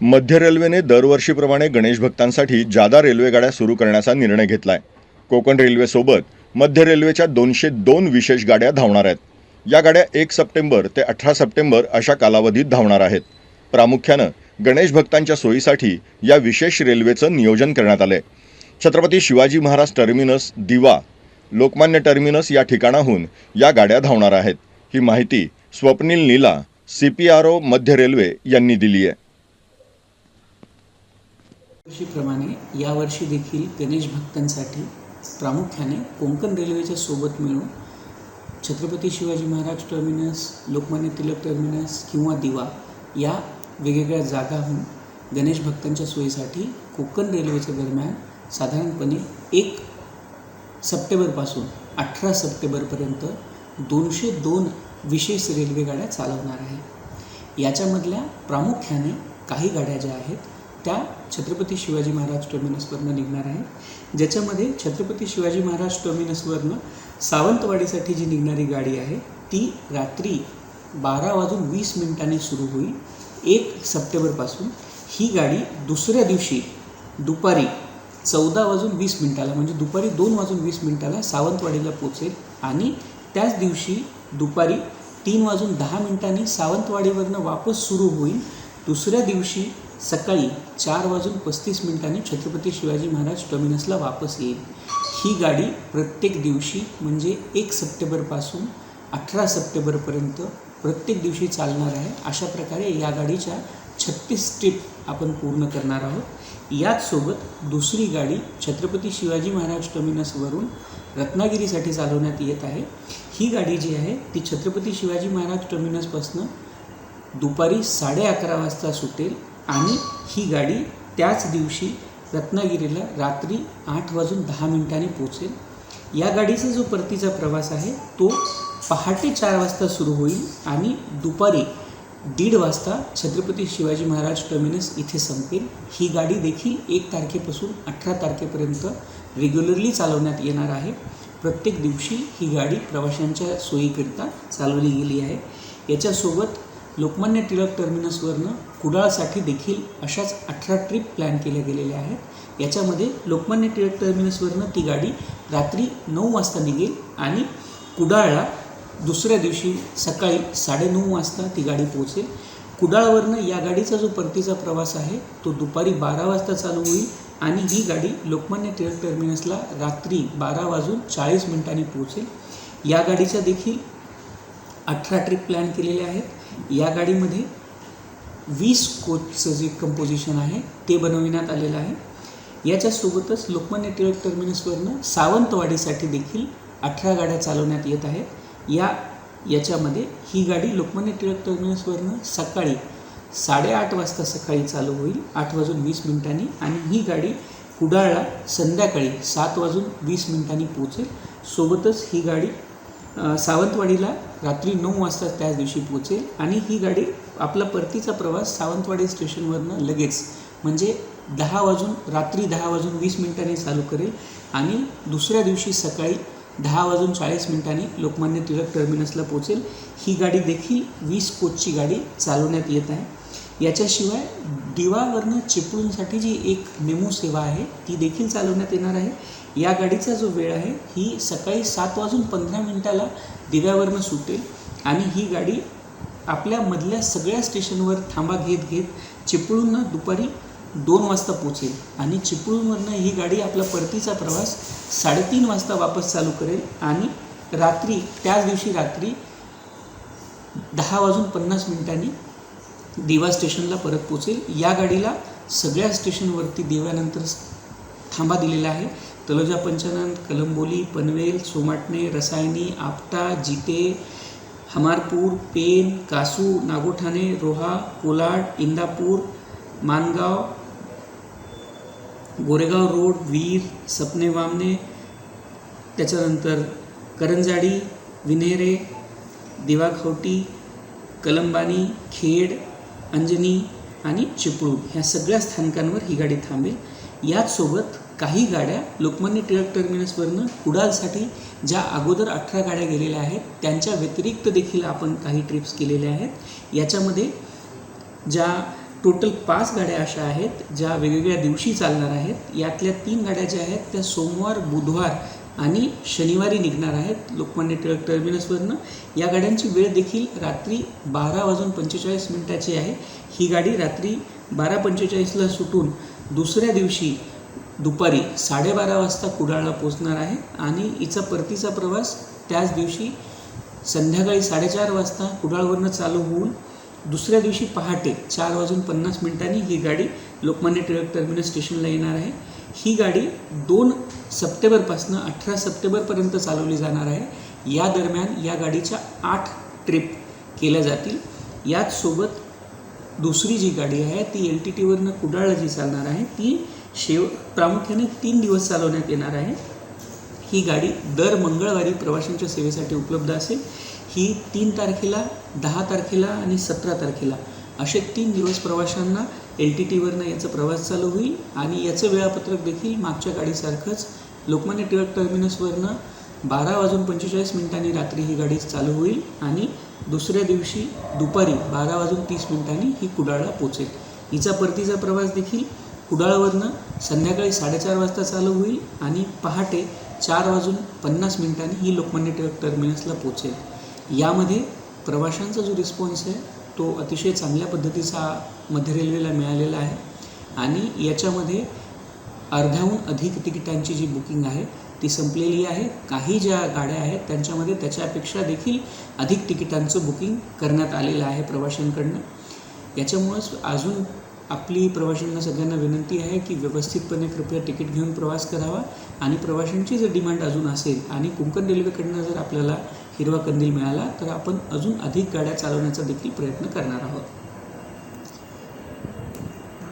मध्य रेल्वेने दरवर्षीप्रमाणे गणेश भक्तांसाठी जादा रेल्वेगाड्या सुरू करण्याचा निर्णय घेतला आहे कोकण रेल्वेसोबत मध्य रेल्वेच्या दोनशे दोन विशेष गाड्या धावणार आहेत. या गाड्या एक सप्टेंबर ते अठरा सप्टेंबर अशा कालावधीत धावणार आहेत. प्रामुख्यानं गणेश भक्तांच्या सोयीसाठी या विशेष रेल्वेचं नियोजन करण्यात आलं आहे छत्रपती शिवाजी महाराज टर्मिनस दिवा लोकमान्य टर्मिनस या ठिकाणाहून या गाड्या धावणार आहेत. ही माहिती Swapnil Nila C P R O मध्य रेल्वे यांनी दिली आहे वर्षीप्रमाणे यावर्षी देखील गणेश भक्तांसाठी प्रामुख्याने कोंकण रेल्वेच्या सोबत मिळून छत्रपती शिवाजी महाराज टर्मिनस लोकमान्य टिळक टर्मिनस किंवा दिवा या वेगवेगळ्या जागाहून गणेश भक्तांच्या सोयीसाठी कोकण रेल्वेच्या दरम्यान साधारणपणे एक सप्टेंबरपासून अठरा सप्टेंबरपर्यंत दोनशे दोन विशेष रेल्वेगाड्या चालवणार आहे. याच्यामधल्या प्रामुख्याने काही गाड्या ज्या आहेत त्या छत्रपती शिवाजी महाराज टर्मिनसवरनं निघणार आहे. ज्याच्यामध्ये छत्रपती शिवाजी महाराज टर्मिनसवरनं सावंतवाडीसाठी जी निघणारी गाडी आहे ती रात्री बारा वाजून वीस मिनिटांनी सुरू होईल. एक सप्टेंबरपासून ही गाडी दुसऱ्या दिवशी दुपारी चौदा वाजून वीस मिनिटाला म्हणजे दुपारी दोन वाजून वीस मिनिटाला सावंतवाडीला पोचेल आणि त्याच दिवशी दुपारी तीन वाजून दहा मिनिटांनी सावंतवाडीवरनं वापस सुरू होईल. दुसऱ्या दिवशी सकाळी चार वाजून पस्तीस मिनिटांनी छत्रपती शिवाजी महाराज टर्मिनसला वापस येईल. ही गाडी प्रत्येक दिवशी म्हणजे एक सप्टेंबरपासून अठरा सप्टेंबरपर्यंत प्रत्येक दिवशी चालणार आहे. अशा प्रकारे या गाडीच्या छत्तीस ट्रिप आपण पूर्ण करणार आहोत. याचसोबत दुसरी गाडी छत्रपती शिवाजी महाराज टर्मिनसवरून रत्नागिरीसाठी चालवण्यात येत आहे. ही गाडी जी आहे ती छत्रपती शिवाजी महाराज टर्मिनसपासनं दुपारी साडे अकरा वाजता सुटेल. आणि ही गाडी त्याच दिवशी रत्नागिरीला रात्री आठ वाजून दहा मिनिटांनी पोचेल या गाडीचा जो परतीचा प्रवास आहे तो पहाटे चार वाजता सुरू होईल आणि दुपारी दीड वाजता छत्रपती शिवाजी महाराज टर्मिनस इथे संपेल. ही गाडी देखील एक तारखेपासून अठरा तारखेपर्यंत रेग्युलरली चालवण्यात येणार आहे. प्रत्येक दिवशी ही गाडी प्रवाशांच्या सोयीकरिता चालवली गेली आहे. याच्यासोबत लोकमान्य टिळक टर्मिनसवरनं कुडाळसाठी देखील अशाच अठरा ट्रिप प्लॅन केल्या गेलेल्या आहेत. याच्यामध्ये लोकमान्य टिळक टर्मिनसवरनं ती गाडी रात्री नऊ वाजता निघेल आणि कुडाळला दुसऱ्या दिवशी सकाळी साडेनऊ वाजता ती गाडी पोहोचेल. कुडाळवरनं या गाडीचा जो परतीचा प्रवास आहे तो दुपारी बारा वाजता चालू होईल आणि ही गाडी लोकमान्य टिळक टर्मिनसला रात्री बारा वाजून चाळीस मिनिटांनी पोहोचेल. या गाडीच्या देखील अठरा ट्रिप प्लॅन केलेले आहेत. या गाडीमध्ये वीस कोचचं जे कंपोजिशन आहे ते बनविण्यात आलेलं आहे. याच्यासोबतच लोकमान्य टिळक टर्मिनसवरनं सावंतवाडीसाठी देखील अठरा गाड्या चालवण्यात येत आहेत. या याच्यामध्ये ही गाडी लोकमान्य टिळक टर्मिनसवरनं सकाळी साडेआठ वाजता सकाळी चालू होईल आठ वाजून वीस मिनिटांनी आणि ही गाडी कुडाळला संध्याकाळी सात वाजून वीस मिनिटांनी पोहोचेल. सोबतच ही गाडी सावंतवाडीला रात्री नऊ वाजता त्याच दिवशी पोचेल आणि ही गाडी आपला परतीचा प्रवास सावंतवाडी स्टेशनवरनं लगेच म्हणजे दहा वाजून रात्री दहा वाजून वीस मिनिटांनी चालू करेल आणि दुसऱ्या दिवशी सकाळी दहा वाजून चाळीस मिनिटांनी लोकमान्य टिळक टर्मिनसला पोचेल ही गाडी देखील वीस कोचची गाडी चालवण्यात येत आहे. याच्याशिवाय दिवावरनं चिपळूणसाठी जी एक मेमो सेवा आहे ती देखील चालवण्यात येणार आहे. या गाडीचा जो वेळ आहे ही सकाळी सात वाजून पंधरा मिनिटाला दिव्यावरनं सुटेल आणि ही गाडी आपल्या मधल्या सगळ्या स्टेशनवर थांबा घेत घेत चिपळूणनं दुपारी दोन वाजता पोचेल आणि चिपळूणवरनं ही गाडी आपला परतीचा प्रवास साडेतीन वाजता वापस चालू करेल आणि रात्री त्याच दिवशी रात्री दहा वाजून पन्नास मिनिटांनी दिवा स्टेशनला परत पोचेल. या गाडीला सगळ्या स्टेशनवरती देव्यानंतर थांबा दिलेला आहे. तलोजा पंचानंद कलंबोली पनवेल सोमाटणे रसायनी आपटा जिते हमारपूर पेन कासू नागोठाणे रोहा कोलाड इंदापूर मानगाव गोरेगाव रोड वीर सपने वामने त्याच्यानंतर करंजाडी विनेरे दिवाखवटी कलंबानी खेड अंजनी आणि चिपळूण ह्या सगळ्या स्थानकांवर ही गाडी थांबेल. याचसोबत काही गाड्या लोकमान्य टिळक टर्मिनसवरनं कुडालसाठी ज्या अगोदर अठरा गाड्या गेलेल्या आहेत त्यांच्या व्यतिरिक्त देखील आपण काही ट्रिप्स केलेल्या आहेत. याच्यामध्ये ज्या टोटल पाच गाड्या अशा आहेत ज्या वेगवेगळ्या दिवशी चालणार आहेत यातल्या तीन गाड्या ज्या आहेत त्या सोमवार बुधवार आणि शनिवारी निघणार आहेत लोकमान्य टिळक टर्मिनसवरनं. या गाड्यांची वेळ देखील रात्री बारा वाजून पंचेचाळीस मिनिटाची आहे. ही गाडी रात्री बारा पंचेचाळीसला सुटून दुसऱ्या दिवशी दुपारी साडेबारा वाजता कुडाळला पोचणार आहे आणि हिचा परतीचा प्रवास त्याच दिवशी संध्याकाळी साडेचार वाजता कुडाळवरनं चालू होऊन दुसऱ्या दिवशी पहाटे चार वाजून पन्नास मिनिटांनी ही गाडी लोकमान्य टिळक टर्मिनस स्टेशनला येणार आहे. ही गाडी दोन सप्टेंबरपासनं अठरा सप्टेंबरपर्यंत चालवली जाणार आहे. या दरम्यान या गाडीच्या आठ ट्रिप केल्या जातील. याचसोबत दुसरी जी गाडी आहे ती एल टी टीवरनं कुडाळला जी चालणार आहे ती शेव प्रामुख्याने तीन दिवस चालवण्यात येणार आहे. ही गाडी दर मंगळवारी प्रवाशांच्या सेवेसाठी उपलब्ध असेल. ही तीन तारखेला दहा तारखेला आणि सतरा तारखेला असे तीन दिवस प्रवाशांना एल टी टीवरनं याचा प्रवास चालू होईल आणि याचं वेळापत्रक देखील मागच्या गाडीसारखंच लोकमान्य टिळक टर्मिनसवरनं बारा वाजून पंचेचाळीस मिनिटांनी रात्री ही गाडी चालू होईल आणि दुसऱ्या दिवशी दुपारी बारा वाजून तीस मिनिटांनी ही कुडाळला पोचेल. हिचा परतीचा प्रवास देखील कुडाळवरनं संध्याकाळी साडेचार वाजता चालू होईल आणि पहाटे चार वाजून पन्नास मिनिटांनी ही लोकमान्य टिळक टर्मिनसला पोचेल यामध्ये प्रवाशांचा जो रिस्पॉन्स आहे तो अतिशय चांगल्या पद्धतीचा मध्य रेल्वेला मिळालेला आहे आणि याच्यामध्ये अर्ध्याहून अधिक तिकिटांची जी बुकिंग आहे ती संपलेली आहे. काही ज्या गाड्या आहेत त्यांच्यामध्ये त्याच्यापेक्षा देखील अधिक तिकिटांचं बुकिंग करण्यात आलेलं आहे प्रवाशांकडनं. याच्यामुळंच अजून आपली प्रवाशांना सगळ्यांना विनंती आहे की व्यवस्थितपणे कृपया तिकीट घेऊन प्रवास करावा आणि प्रवाशांची जर डिमांड अजून असेल आणि कोकण रेल्वेकडनं जर आपल्याला हिरवा कंदील मिळाला तर आपण अजून अधिक गाड्या चालवण्याचा देखील प्रयत्न करणार आहोत.